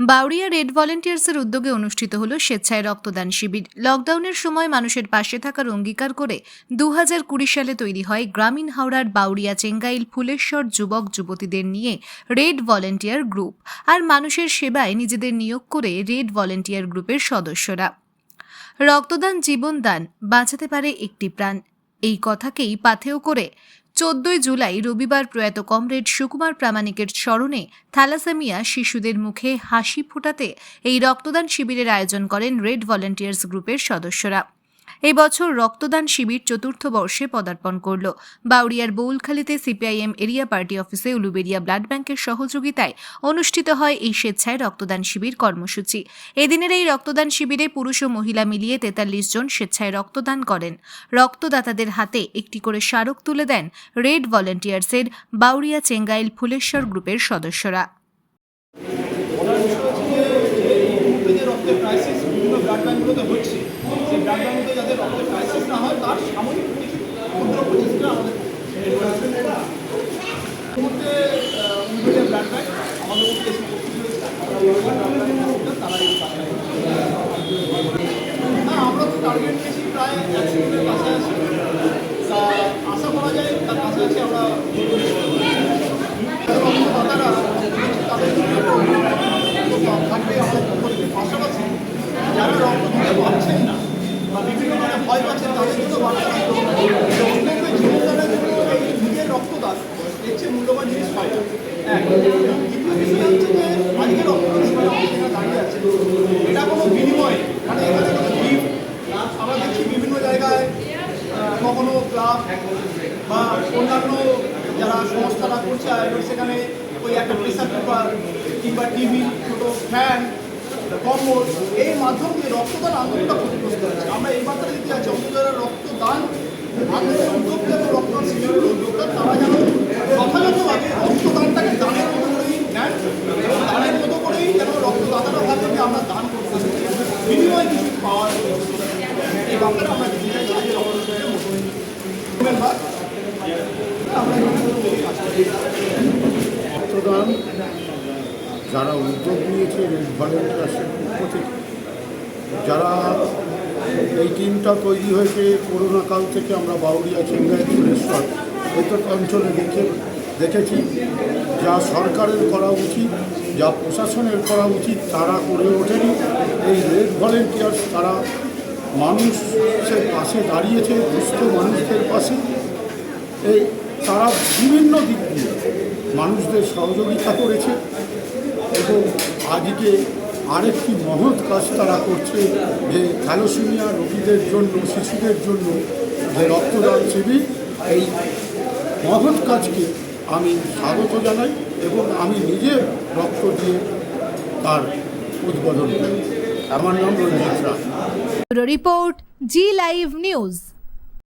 Bauria red ভলেন্টিয়ার্সের উদ্যোগে অনুষ্ঠিত হল স্বেচ্ছায় রক্তদান শিবির। লকডাউনের সময় মানুষের পাশে থাকার অঙ্গীকার করে দু কুড়ি সালে তৈরি হয় গ্রামীণ হাওড়ার বাউরিয়া চেঙ্গাইল ফুলেশ্বর যুবক যুবতীদের নিয়ে রেড ভলেন্টিয়ার গ্রুপ আর মানুষের সেবায় নিজেদের নিয়োগ করে রেড ভলেন্টিয়ার গ্রুপের সদস্যরা। রক্তদান জীবনদান বাঁচাতে পারে একটি প্রাণ। এই কথাকেই পাথেয় করে চোদ্দই জুলাই রবিবার প্রয়াত কমরেড সুকুমার প্রামাণিকের স্মরণে থ্যালাসেমিয়া শিশুদের মুখে হাসি ফোটাতে এই রক্তদান শিবিরের আয়োজন করেন রেড ভলেন্টিয়ার্স গ্রুপের সদস্যরা। এই বছর রক্তদান শিবির চতুর্থ বর্ষে পদার্পণ করল। বাউরিয়ার বৌলখালীতে সিপিআইএম এরিয়া পার্টি অফিসে উলুবেরিয়া ব্লাড ব্যাংকের সহযোগিতায় অনুষ্ঠিত হয় এই স্বেচ্ছায় রক্তদান শিবির কর্মসূচি। এদিনের এই রক্তদান শিবিরে পুরুষ ও মহিলা মিলিয়ে তেতাল্লিশ জন স্বেচ্ছায় রক্তদান করেন। রক্তদাতাদের হাতে একটি করে স্মারক তুলে দেন রেড ভলেন্টিয়ার্সের বাউরিয়া চেঙ্গাইল ফুলেশ্বর গ্রুপের সদস্যরা। ক্রাইসিস বিভিন্ন ব্লাড ব্যাঙ্কগুলোতে হচ্ছে। সেই ব্লাড ব্যাঙ্কগুলোতে যাতে রক্তের ক্রাইসিস না হয়, তার সাময়িক ক্ষুদ্র প্রচেষ্টা আমাদের মধ্যে blood bank এর তারা আমরা তো টার্গেট নিয়েছি প্রায় একশো জনের কাছাকাছি তা আশা করা যায় তার কাছাকাছি আমরা রক্তদাতারা তাদের থাকবে আমাদের পক্ষ থেকে পাশাপাশি যারা রক্ত দিতে পারছেন না বা বিভিন্ন মানে ভয় পাচ্ছেন তাদের নিজের রক্তদান এর মূল্যবান জিনিস হয় দ্বিতীয় আছি এটা কোনো বিনিময় মানে আমরা দেখছি বিভিন্ন জায়গায় কখনো ক্লাব বা অন্যান্য যারা সংস্থারা করছে সেখানে ওই একটা প্রেসার কুকার কিংবা টিভি ছোটো ফ্যান কম্বল এই মাধ্যম দিয়ে রক্তদান আন্দোলনটা ক্ষতিগ্রস্ত হচ্ছে আমরা এই বার্তাটা দিতে যাচ্ছি অন্তত যারা রক্তদান আন্দোলনের উদ্যোক্তা এবং রক্তদান শিবিরের উদ্যোক্তা, তারা যেন যথাযথভাবে রক্তদানটাকে দানের মতো করেই নেন এবং দানের মতো করেই যেন রক্তদাতারা ভাবেন যে আমরা দান করতে বিনিময়ে কিছু পাওয়ার এই বার্তাটা আমরা দিতে চাই রক্তদানের আমরা এখানে রক্তদান যারা উদ্যোগ নিয়েছে রেড ভলেন্টিয়ার্সের পক্ষ থেকে। যারা এই টিমটা তৈরি হয়েছে করোনা কাল থেকে আমরা বাউরিয়া চেঙ্গাই ফুলেশ্বর এতক অঞ্চলে দেখে, দেখেছি। যা সরকারের করা উচিত, যা প্রশাসনের করা উচিত, তারা করে ওঠেনি। এই রেড ভলেন্টিয়ার্স তারা মানুষের পাশে দাঁড়িয়েছে, দুস্থ মানুষদের পাশে। এই তারা বিভিন্ন দিক দিয়ে মানুষদের সহযোগিতা করেছে। এবং আজকে আরেকটি মহৎ কাজ তারা করছে যে থ্যালোসিমিয়া রোগীদের জন্য, শিশুদের জন্য যে রক্তদান শিবির, এই মহৎ কাজকে আমি স্বাগত জানাই এবং আমি নিজে রক্ত দিয়ে তার উদ্বোধন করি। আমার নাম Ranjit Roy. Report Zee live news.